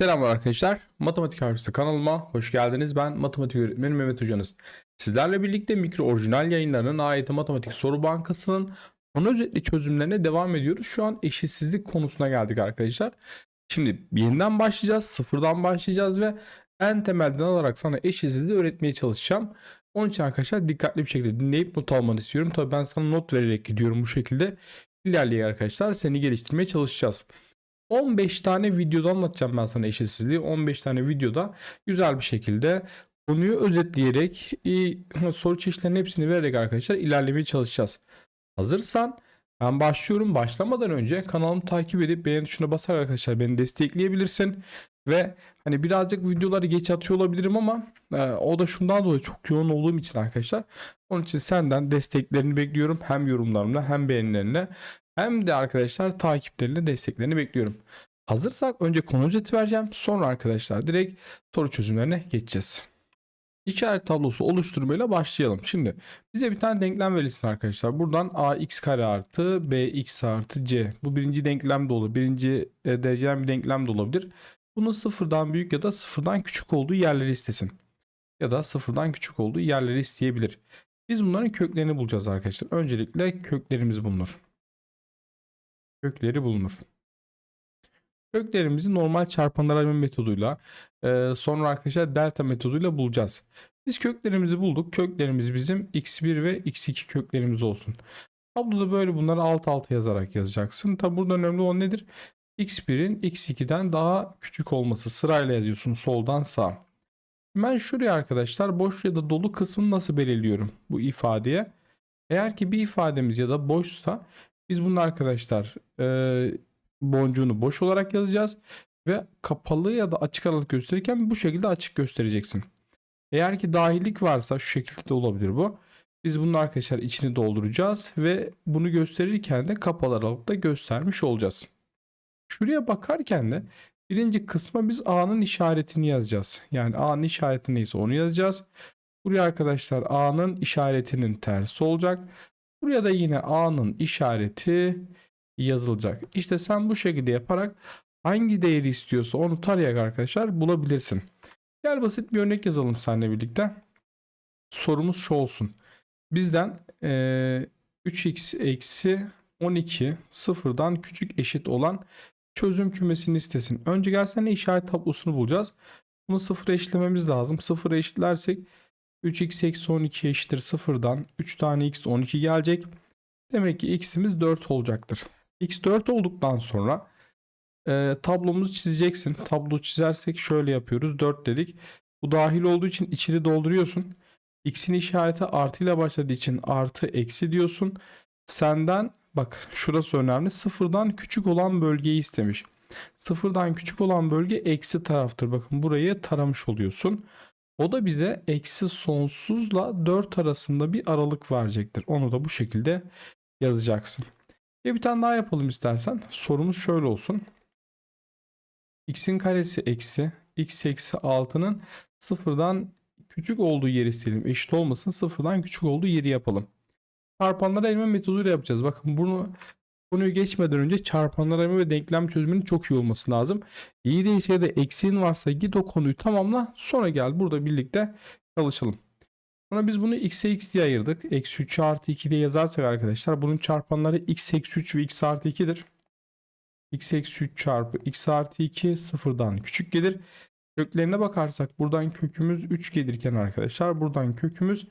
Selamlar arkadaşlar. Matematik Harfisi kanalıma hoş geldiniz. Ben matematik öğretmeni Mehmet Hocanız. Sizlerle birlikte mikro orijinal yayınlarının AYT Matematik Soru Bankası'nın konu özetli çözümlerine devam ediyoruz. Şu an eşitsizlik konusuna geldik arkadaşlar. Şimdi yeniden başlayacağız. Sıfırdan başlayacağız ve en temelden alarak sana eşitsizliği öğretmeye çalışacağım. Onun için arkadaşlar dikkatli bir şekilde dinleyip not almanı istiyorum. Tabii ben sana not vererek gidiyorum bu şekilde. İlerleyen arkadaşlar seni geliştirmeye çalışacağız. 15 tane videoda anlatacağım ben sana eşitsizliği. 15 tane videoda güzel bir şekilde konuyu özetleyerek iyi soru çeşitlerinin hepsini vererek arkadaşlar ilerlemeye çalışacağız. Hazırsan ben başlıyorum. Başlamadan önce kanalımı takip edip beğen tuşuna basar arkadaşlar beni destekleyebilirsin. Ve hani birazcık videoları geç atıyor olabilirim ama e, o da şundan dolayı çok yoğun olduğum için arkadaşlar. Onun için senden desteklerini bekliyorum. Hem yorumlarımla hem beğenilerinle hem de arkadaşlar takiplerini desteklerini bekliyorum. Hazırsak önce konu özeti vereceğim. Sonra arkadaşlar direkt soru çözümlerine geçeceğiz. İşaret tablosu oluşturmayla başlayalım. Şimdi bize bir tane denklem verilsin arkadaşlar. Buradan ax kare artı bx artı c. Bu birinci denklem de olur. Birinci e, dereceden bir denklem de olabilir. Bunu sıfırdan büyük ya da sıfırdan küçük olduğu yerleri istesin. Ya da sıfırdan küçük olduğu yerleri isteyebilir. Biz bunların köklerini bulacağız arkadaşlar. Öncelikle köklerimiz bulunur kökleri bulunur. Köklerimizi normal çarpanlar ayırma metoduyla e, sonra arkadaşlar delta metoduyla bulacağız. Biz köklerimizi bulduk. Köklerimiz bizim x1 ve x2 köklerimiz olsun. Tabloda böyle bunları alt alta yazarak yazacaksın. Tabi burada önemli olan nedir? x1'in x2'den daha küçük olması sırayla yazıyorsun soldan sağa. Ben şuraya arkadaşlar boş ya da dolu kısmını nasıl belirliyorum bu ifadeye? Eğer ki bir ifademiz ya da boşsa biz bunun arkadaşlar e, boncuğunu boş olarak yazacağız. Ve kapalı ya da açık aralık gösterirken bu şekilde açık göstereceksin. Eğer ki dahillik varsa şu şekilde olabilir bu. Biz bunun arkadaşlar içini dolduracağız ve bunu gösterirken de kapalı aralıkta göstermiş olacağız. Şuraya bakarken de birinci kısma biz A'nın işaretini yazacağız. Yani A'nın işareti neyse onu yazacağız. Buraya arkadaşlar A'nın işaretinin tersi olacak. Buraya da yine A'nın işareti yazılacak. İşte sen bu şekilde yaparak hangi değeri istiyorsa onu tarayarak arkadaşlar bulabilirsin. Gel basit bir örnek yazalım seninle birlikte. Sorumuz şu olsun. Bizden e, 3x eksi 12 sıfırdan küçük eşit olan çözüm kümesini istesin. Önce gelsene işaret tablosunu bulacağız. Bunu sıfıra eşitlememiz lazım. Sıfıra eşitlersek 3x eksi 12 eşittir sıfırdan 3 tane x 12 gelecek. Demek ki x'imiz 4 olacaktır. x 4 olduktan sonra e, tablomuzu çizeceksin. Tablo çizersek şöyle yapıyoruz. 4 dedik. Bu dahil olduğu için içini dolduruyorsun. x'in işareti artı ile başladığı için artı eksi diyorsun. Senden bak şurası önemli. Sıfırdan küçük olan bölgeyi istemiş. Sıfırdan küçük olan bölge eksi taraftır. Bakın burayı taramış oluyorsun. O da bize eksi sonsuzla 4 arasında bir aralık verecektir. Onu da bu şekilde yazacaksın. Ve bir tane daha yapalım istersen. Sorumuz şöyle olsun. x'in karesi eksi x eksi 6'nın sıfırdan küçük olduğu yeri isteyelim. Eşit olmasın sıfırdan küçük olduğu yeri yapalım. Çarpanları elime metoduyla yapacağız. Bakın bunu konuyu geçmeden önce çarpanlar ve denklem çözümünün çok iyi olması lazım. İyi değilse de eksiğin varsa git o konuyu tamamla sonra gel burada birlikte çalışalım. Sonra biz bunu x'e x diye ayırdık. Eksi 3 artı 2 diye yazarsak arkadaşlar bunun çarpanları x eksi 3 ve x artı 2'dir. x eksi 3 çarpı x artı 2 sıfırdan küçük gelir. Köklerine bakarsak buradan kökümüz 3 gelirken arkadaşlar buradan kökümüz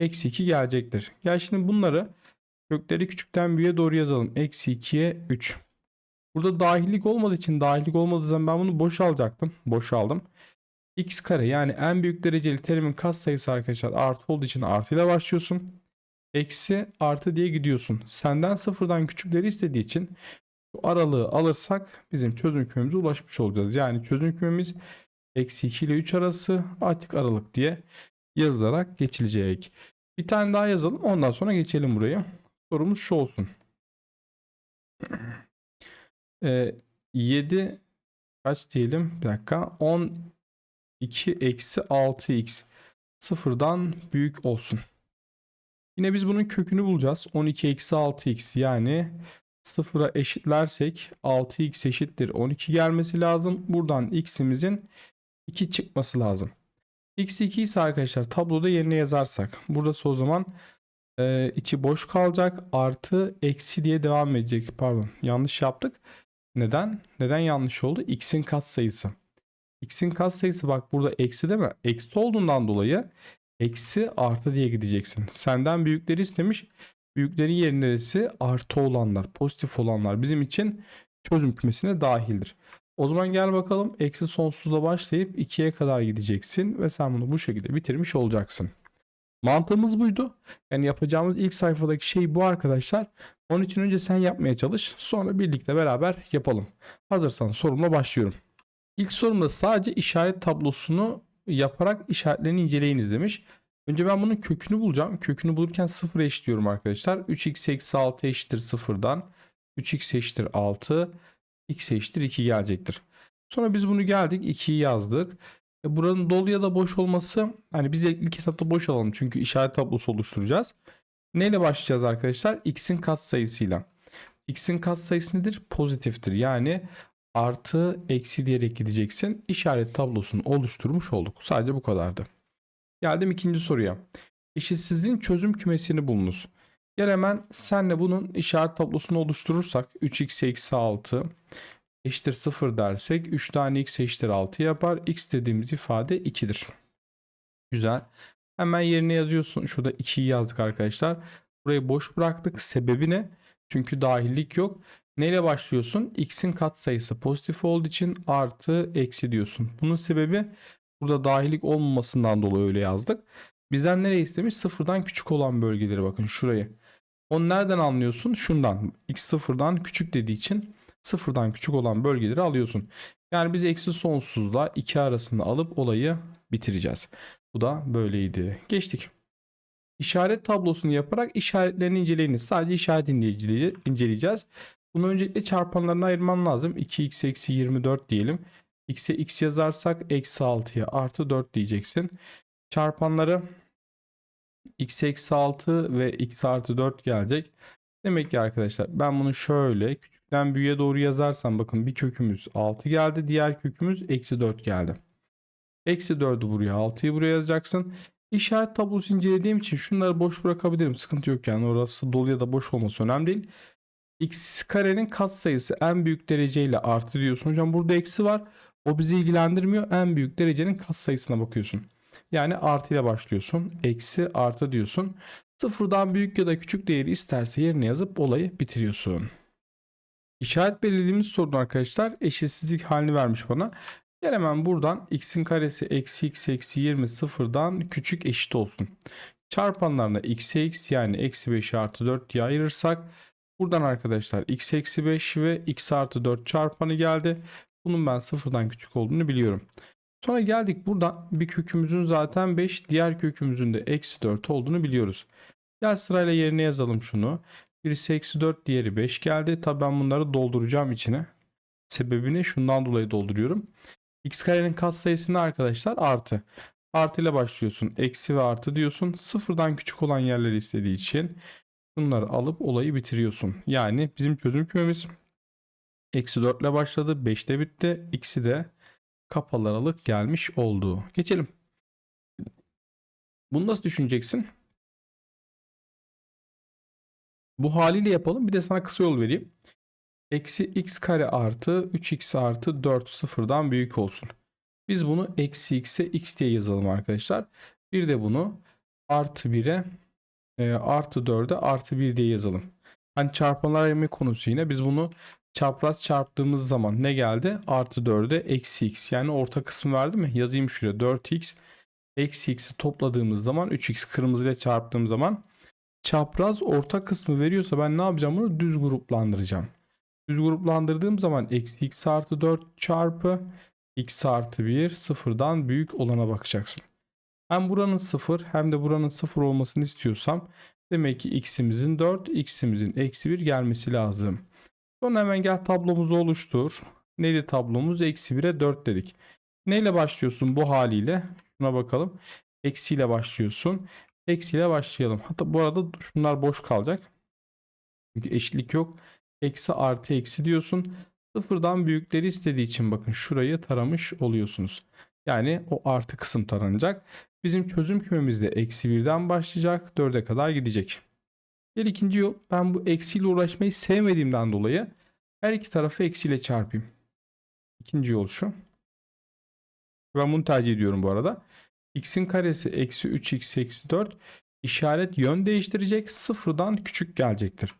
eksi 2 gelecektir. Gel şimdi bunları Kökleri küçükten büyüğe doğru yazalım. Eksi 2'ye 3. Burada dahillik olmadığı için dahillik olmadığı zaman ben bunu boş alacaktım. Boş aldım. x kare yani en büyük dereceli terimin katsayısı arkadaşlar artı olduğu için artı ile başlıyorsun. Eksi artı diye gidiyorsun. Senden sıfırdan küçükleri istediği için bu aralığı alırsak bizim çözüm kümemize ulaşmış olacağız. Yani çözüm kümemiz eksi 2 ile 3 arası açık aralık diye yazılarak geçilecek. Bir tane daha yazalım ondan sonra geçelim buraya sorumuz şu olsun. E, 7 kaç diyelim? Bir dakika. 12 eksi 6x sıfırdan büyük olsun. Yine biz bunun kökünü bulacağız. 12 eksi 6x yani sıfıra eşitlersek 6x eşittir 12 gelmesi lazım. Buradan x'imizin 2 çıkması lazım. x2 ise arkadaşlar tabloda yerine yazarsak burası o zaman e, içi boş kalacak artı eksi diye devam edecek. Pardon yanlış yaptık. Neden? Neden yanlış oldu? x'in katsayısı. x'in katsayısı bak burada eksi değil mi? Eksi olduğundan dolayı eksi artı diye gideceksin. Senden büyükleri istemiş. Büyüklerin yeri neresi? Artı olanlar, pozitif olanlar bizim için çözüm kümesine dahildir. O zaman gel bakalım eksi sonsuzla başlayıp 2'ye kadar gideceksin ve sen bunu bu şekilde bitirmiş olacaksın. Mantığımız buydu. Yani yapacağımız ilk sayfadaki şey bu arkadaşlar. Onun için önce sen yapmaya çalış. Sonra birlikte beraber yapalım. Hazırsan sorumla başlıyorum. İlk sorumda sadece işaret tablosunu yaparak işaretlerini inceleyiniz demiş. Önce ben bunun kökünü bulacağım. Kökünü bulurken 0 eşitliyorum arkadaşlar. 3x eksi 6 eşittir 0'dan. 3x eşittir 6. x eşittir 2 gelecektir. Sonra biz bunu geldik 2'yi yazdık. E buranın dolu ya da boş olması hani biz ilk etapta boş alalım çünkü işaret tablosu oluşturacağız. Neyle başlayacağız arkadaşlar? X'in katsayısıyla. X'in katsayısı nedir? Pozitiftir. Yani artı eksi diyerek gideceksin. İşaret tablosunu oluşturmuş olduk. Sadece bu kadardı. Geldim ikinci soruya. Eşitsizliğin çözüm kümesini bulunuz. Gel hemen senle bunun işaret tablosunu oluşturursak 3x eksi 6 eşittir 0 dersek 3 tane x eşittir 6 yapar. x dediğimiz ifade 2'dir. Güzel. Hemen yerine yazıyorsun. Şurada 2'yi yazdık arkadaşlar. Burayı boş bıraktık. Sebebi ne? Çünkü dahillik yok. Neyle başlıyorsun? X'in katsayısı pozitif olduğu için artı eksi diyorsun. Bunun sebebi burada dahillik olmamasından dolayı öyle yazdık. Bizden nereye istemiş? Sıfırdan küçük olan bölgeleri bakın şurayı. Onu nereden anlıyorsun? Şundan. X sıfırdan küçük dediği için sıfırdan küçük olan bölgeleri alıyorsun. Yani biz eksi sonsuzla 2 arasında alıp olayı bitireceğiz. Bu da böyleydi. Geçtik. İşaret tablosunu yaparak işaretlerini inceleyiniz. Sadece işaret inceleyeceğiz. Bunu öncelikle çarpanlarına ayırman lazım. 2x eksi 24 diyelim. x'e x yazarsak eksi 6'ya artı 4 diyeceksin. Çarpanları x eksi 6 ve x artı 4 gelecek. Demek ki arkadaşlar ben bunu şöyle küçükten büyüğe doğru yazarsam bakın bir kökümüz 6 geldi. Diğer kökümüz eksi 4 geldi. Eksi 4'ü buraya 6'yı buraya yazacaksın. İşaret tablosu incelediğim için şunları boş bırakabilirim. Sıkıntı yok yani orası dolu ya da boş olması önemli değil. X karenin katsayısı en büyük dereceyle artı diyorsun. Hocam burada eksi var. O bizi ilgilendirmiyor. En büyük derecenin katsayısına bakıyorsun. Yani artı ile başlıyorsun. Eksi artı diyorsun. Sıfırdan büyük ya da küçük değeri isterse yerine yazıp olayı bitiriyorsun. İşaret belirlediğimiz sorun arkadaşlar eşitsizlik halini vermiş bana. Gel hemen buradan x'in karesi eksi x eksi 20 sıfırdan küçük eşit olsun. Çarpanlarına x'e x yani eksi 5 artı 4 diye ayırırsak buradan arkadaşlar x eksi 5 ve x artı 4 çarpanı geldi. Bunun ben sıfırdan küçük olduğunu biliyorum. Sonra geldik buradan bir kökümüzün zaten 5 diğer kökümüzün de eksi 4 olduğunu biliyoruz. Gel sırayla yerine yazalım şunu. Birisi eksi 4 diğeri 5 geldi. Tabi ben bunları dolduracağım içine. Sebebini şundan dolayı dolduruyorum. X karenin katsayısını arkadaşlar artı. Artı ile başlıyorsun. Eksi ve artı diyorsun. Sıfırdan küçük olan yerleri istediği için bunları alıp olayı bitiriyorsun. Yani bizim çözüm kümemiz eksi 4 ile başladı. 5'te bitti. X'i de kapalı aralık gelmiş oldu. Geçelim. Bunu nasıl düşüneceksin? Bu haliyle yapalım. Bir de sana kısa yol vereyim. Eksi x kare artı 3x artı 4 sıfırdan büyük olsun. Biz bunu eksi x'e x diye yazalım arkadaşlar. Bir de bunu artı 1'e e, artı 4'e artı 1 diye yazalım. Hani çarpanlar ayırma konusu yine biz bunu çapraz çarptığımız zaman ne geldi? Artı 4'e eksi x yani orta kısmı verdi mi? Yazayım şuraya 4x eksi x'i topladığımız zaman 3x kırmızı ile çarptığım zaman çapraz orta kısmı veriyorsa ben ne yapacağım bunu düz gruplandıracağım. Düz gruplandırdığım zaman eksi x artı 4 çarpı x artı 1 sıfırdan büyük olana bakacaksın. Hem buranın sıfır hem de buranın sıfır olmasını istiyorsam demek ki x'imizin 4 x'imizin eksi 1 gelmesi lazım. Sonra hemen gel tablomuzu oluştur. Neydi tablomuz? Eksi 1'e 4 dedik. Neyle başlıyorsun bu haliyle? Şuna bakalım. Eksiyle başlıyorsun. Eksiyle başlayalım. Hatta bu arada şunlar boş kalacak. Çünkü eşitlik yok. Eksi artı eksi diyorsun. Sıfırdan büyükleri istediği için bakın şurayı taramış oluyorsunuz. Yani o artı kısım taranacak. Bizim çözüm kümemizde eksi birden başlayacak. 4'e kadar gidecek. Bir ikinci yol ben bu eksiyle uğraşmayı sevmediğimden dolayı her iki tarafı eksiyle çarpayım. İkinci yol şu. Ben bunu tercih ediyorum bu arada. x'in karesi eksi 3x eksi 4 işaret yön değiştirecek sıfırdan küçük gelecektir.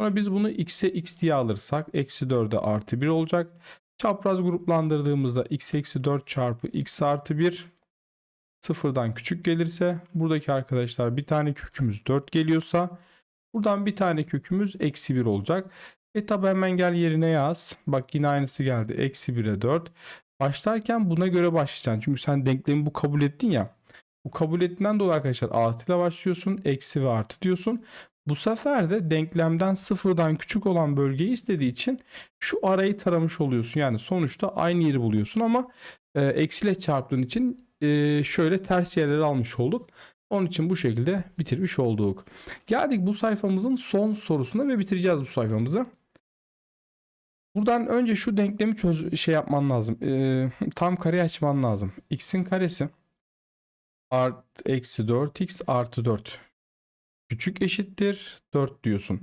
Sonra biz bunu x'e x diye alırsak eksi 4'e artı 1 olacak. Çapraz gruplandırdığımızda x eksi 4 çarpı x artı 1 sıfırdan küçük gelirse buradaki arkadaşlar bir tane kökümüz 4 geliyorsa buradan bir tane kökümüz eksi 1 olacak. E tabi hemen gel yerine yaz. Bak yine aynısı geldi. Eksi 1'e 4. Başlarken buna göre başlayacaksın. Çünkü sen denklemi bu kabul ettin ya. Bu kabul ettiğinden dolayı arkadaşlar artı ile başlıyorsun. Eksi ve artı diyorsun. Bu sefer de denklemden sıfırdan küçük olan bölgeyi istediği için şu arayı taramış oluyorsun. Yani sonuçta aynı yeri buluyorsun ama e, eksiyle çarptığın için e, şöyle ters yerleri almış olduk. Onun için bu şekilde bitirmiş olduk. Geldik bu sayfamızın son sorusuna ve bitireceğiz bu sayfamızı. Buradan önce şu denklemi çöz şey yapman lazım. E, tam kare açman lazım. x'in karesi art eksi 4x artı 4 küçük eşittir 4 diyorsun.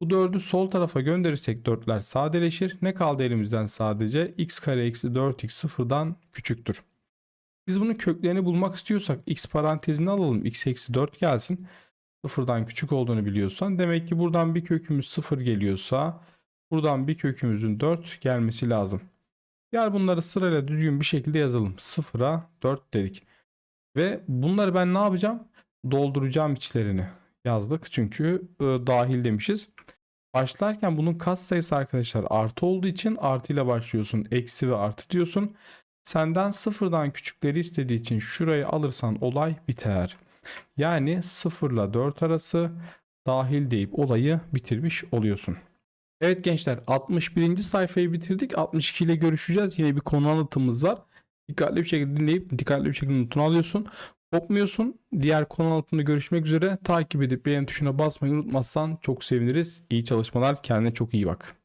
Bu 4'ü sol tarafa gönderirsek 4'ler sadeleşir. Ne kaldı elimizden sadece? x kare eksi 4x sıfırdan küçüktür. Biz bunun köklerini bulmak istiyorsak x parantezini alalım. x eksi 4 gelsin. Sıfırdan küçük olduğunu biliyorsan. Demek ki buradan bir kökümüz 0 geliyorsa buradan bir kökümüzün 4 gelmesi lazım. Gel bunları sırayla düzgün bir şekilde yazalım. 0'a 4 dedik. Ve bunları ben ne yapacağım? Dolduracağım içlerini yazdık. Çünkü e, dahil demişiz. Başlarken bunun katsayısı arkadaşlar artı olduğu için artı ile başlıyorsun. Eksi ve artı diyorsun. Senden sıfırdan küçükleri istediği için şurayı alırsan olay biter. Yani 0 ile 4 arası dahil deyip olayı bitirmiş oluyorsun. Evet gençler 61. sayfayı bitirdik. 62 ile görüşeceğiz. Yine bir konu anlatımımız var. Dikkatli bir şekilde dinleyip dikkatli bir şekilde notunu alıyorsun. Kopmuyorsun. Diğer konu anlatımında görüşmek üzere. Takip edip beğen tuşuna basmayı unutmazsan çok seviniriz. İyi çalışmalar. Kendine çok iyi bak.